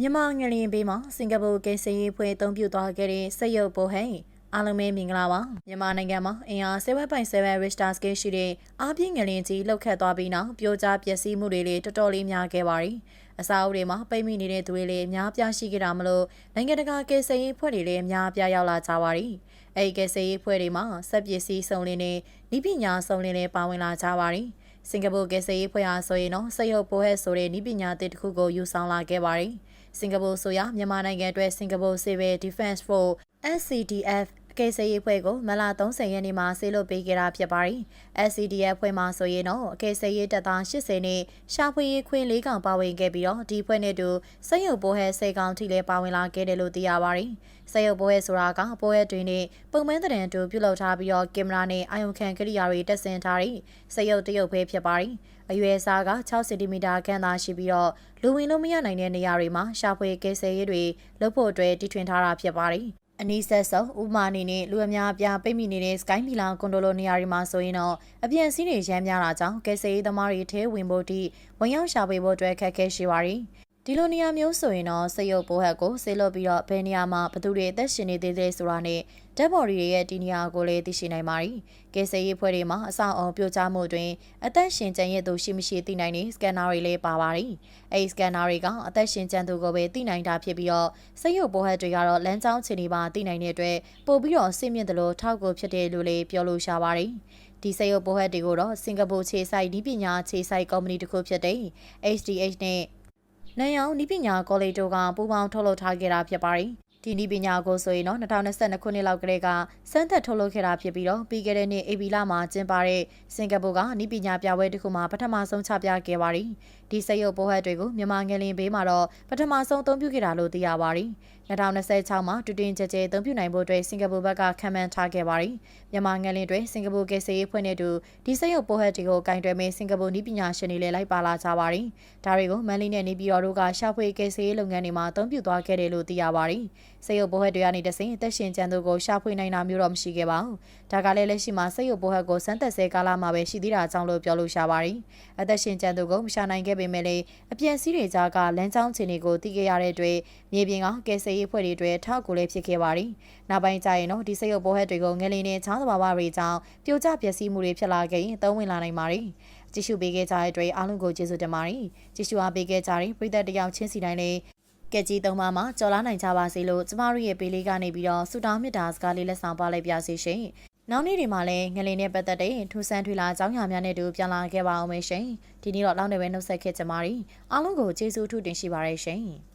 မြန်မာငလျင်ဘေးမှာစင်ကာပူကယ်ဆယ်ရေးဖွဲ့အသုံးပြုသွားခဲ့တဲ့စက်ရုပ်ပိုဟဲအားလုံးပဲမင်္ဂလာပါမြန်မာနိုင်ငံမှာအင်အား7.7 Richter scale ရှိတဲ့အားပြင်းငလျင်ကြီးလှုပ်ခတ်သွားပြီးနောက်ပြိုကျပျက်စီးမှုတွေလည်းတော်တော်လေးများခဲ့ပါတယ်အစာအုပ်တွေမှာပိတ်မိနေတဲ့သူတွေလည်းအများပြားရှိကြတာမလို့နိုင်ငံတကာကယ်ဆယ်ရေးဖွဲ့တွေလည်းအများပြားရောက်လာကြပါတယ်အဲဒီကယ်ဆယ်ရေးဖွဲ့တွေမှာစက်ပစ္စည်းစုံလင်နဲ့ဤပညာစုံလင်နဲ့ပါဝင်လာကြပါတယ် စင်ကာပူကယ်ဆယ်ရေးဖွဲ့အားဆိုရင်တော့စက်ရုပ်ပိုဟဲဆိုတဲ့ဤပညာသစ်တစ်ခုကိုယူဆောင်လာခဲ့ပါတယ်စင်ကာပူဆိုရမြန်မာနိုင်ငံအတွက်စင်ကာပူ Civil Defense Force SCDF ကယ်ဆယ်ရေးဖွဲ့ကိုမလာ30ရက်နေ့မှာဆေးလွတ်ပေးခဲ့တာဖြစ်ပါတယ်။ SCDF ဖွဲ့မှာဆိုရင်တော့ကယ်ဆယ်ရေးတပ်သား80နဲ့ရှာဖွေရေးခွင့်၄កောင်ပါဝင်ခဲ့ပြီးတော့ဒီဖွဲ့နဲ့တူစက်ရုပ်ပိုးဟဲ10កောင်ထိလည်းပါဝင်လာခဲ့တယ်လို့သိရပါတယ်။စက်ရုပ်ပိုးဟဲဆိုတာကပိုးဟဲတွင်နဲ့ပုံမှန်တဲ့တူပြုလုပ်ထားပြီးတော့ကင်မရာနဲ့အာရုံခံကိရိယာတွေတက်ဆင်ထားတဲ့စက်ရုပ်တရုပ်ပဲဖြစ်ပါတယ်။အရွယ်အစားက6စင်တီမီတာခန့်သာရှိပြီးတော့လူဝင်လို့မရနိုင်တဲ့နေရာတွေမှာရှာဖွေကယ်ဆယ်ရေးတွေလုပ်ဖို့အတွက်တည်ထွင်ထားတာဖြစ်ပါတယ်။ အနီးဆက်ဆုံးဥမာအနေနဲ့လူအများအပြားပိတ်မိနေတဲ့ Sky Mila ကွန်ဒိုလိုနေရာတွေမှာဆိုရင်တော့အပြည့်အစည်းတွေရမ်းများတာကြောင့်ကယ်ဆယ်ရေးသမားတွေထဲဝင်ဖို့တိဝင်ရောက်ရှာဖွေဖို့အတွက်ခက်ခဲရှိပါတယ်။ ဒီလိုနေရာမျိုးဆိုရင်တော့စရုပ်ပိုးဟက်ကိုဆေးလွတ်ပြီးတော့ဘယ်နေရာမှာဘသူတွေအသက်ရှင်နေသေးသေးဆိုတာနဲ့ဓာတ်ပေါ်တွေရဲ့ဒီနေရာကိုလည်းသိရှိနိုင်ပါတယ်။ကယ်ဆယ်ရေးဖွဲ့တွေမှာအဆောက်အအုံပြိုကျမှုတွင်အသက်ရှင်ကျန်ရည်သူရှိမရှိသိနိုင်တဲ့စကန်နာတွေလည်းပါပါတယ်။အဲဒီစကန်နာတွေကအသက်ရှင်ကျန်သူကိုပဲသိနိုင်တာဖြစ်ပြီးတော့စရုပ်ပိုးဟက်တွေကတော့လမ်းကြောင်းခြေနေပါသိနိုင်တဲ့အတွက်ပို့ပြီးတော့စိတ်မြင့်တယ်လို့ထောက်ကိုဖြစ်တယ်လို့လည်းပြောလို့ရှာပါတယ်။ဒီစရုပ်ပိုးဟက်တွေကိုတော့စင်ကာပူခြေဆိုင်ဒီပညာခြေဆိုင်ကုမ္ပဏီတစ်ခုဖြစ်တဲ့ HDH နဲ့ နန်ရောင်ဤပညာကောလိပ်တို့ကပူးပေါင်းထုတ်လုပ်ထားခဲ့တာဖြစ်ပါတယ်။ဒီဤပညာကိုဆိုရင်တော့2022ခုနှစ်လောက်ကလေးကစမ်းသပ်ထုတ်လုပ်ခဲ့တာဖြစ်ပြီးတော့ပြီးခဲ့တဲ့နှစ်အေဗီလာမှာကျင်းပတဲ့စင်ကာပူကဤပညာပြပွဲတစ်ခုမှာပထမဆုံးချပြခဲ့ပါတယ်။ ဒီစက်ရုပ်ပိုးဟက်တွေကိုမြန်မာငလင်ဘေးမှာတော့ပထမဆုံးအသုံးပြုခဲ့တာလို့သိရပါတယ်။2026မှာတူတင်ကြကြအသုံးပြုနိုင်ဖို့အတွက်စင်ကာပူဘက်ကခံမှန်းထားခဲ့ပါတယ်။မြန်မာငလင်တွေစင်ကာပူကယ်ဆယ်ရေးဖွဲ့နဲ့တူဒီစက်ရုပ်ပိုးဟက်တွေကိုကင်တွယ်မဲ့စင်ကာပူနည်းပညာရှင်တွေလည်းလိုက်ပါလာကြပါတယ်။ဒါတွေကိုမန်လီနဲ့နေပြည်တော်တို့ကရှာဖွေကယ်ဆယ်ရေးလုပ်ငန်းတွေမှာအသုံးပြုသွားခဲ့တယ်လို့သိရပါတယ်။စက်ရုပ်ပိုးဟက်တွေကနေတဆင့်အသက်ရှင်ကျန်သူကိုရှာဖွေနိုင်တာမျိုးတော့မရှိခဲ့ပါဘူး။ဒါကလည်းလက်ရှိမှာစက်ရုပ်ပိုးဟက်ကိုစမ်းသပ်ဆဲကာလမှာပဲရှိသေးတာကြောင့်လို့ပြောလို့ရှာပါတယ်။အသက်ရှင်ကျန်သူကိုမရှာနိုင်ခဲ့ပေမဲ့လည်းအပြည့်စည်းတွေကြားကလမ်းကြောင်းခြေတွေကိုသိခဲ့ရတဲ့အတွက်မြေပြင်ကကယ်ဆယ်ရေးဖွဲ့တွေအတွက်ထောက်ကူလည်းဖြစ်ခဲ့ပါတယ်။နောက်ပိုင်းကျရင်တော့ဒီစက်ရုပ်ပိုးဟက်တွေကိုငလင်းနဲ့ချောင်းသဘာဝတွေကြောင့်ပြိုကျပျက်စီးမှုတွေဖြစ်လာခဲ့ရင်သုံးဝင်လာနိုင်ပါတယ်။ကြည့်ရှုပေးခဲ့ကြတဲ့အတွက်အားလုံးကိုကျေးဇူးတင်ပါတယ်။ကြည့်ရှုအားပေးခဲ့ကြတဲ့ပရိသတ်တယောက်ချင်းစီတိုင်းလည်းကက်ကြီးသုံးပါးမှာကြော်လာနိုင်ကြပါစေလို့ကျမတို့ရဲ့ပေးလေးကနေပြီးတော့ဆုတောင်းမေတ္တာစကားလေးလက်ဆောင်ပါလိုက်ပါစေရှင်။ နောက်နေ့တွေမှာလည်းငလင်နဲ့ပတ်သက်တဲ့ထူဆန်းထွေလာအကြောင်းအရာများနဲ့တူပြန်လာခဲ့ပါအောင်မယ်ရှင်။ဒီနေ့တော့လောက်နေပဲနှုတ်ဆက်ခဲ့ကြပါရီ။အားလုံးကိုကျေးဇူးထူးတင်ရှိပါရရှင်။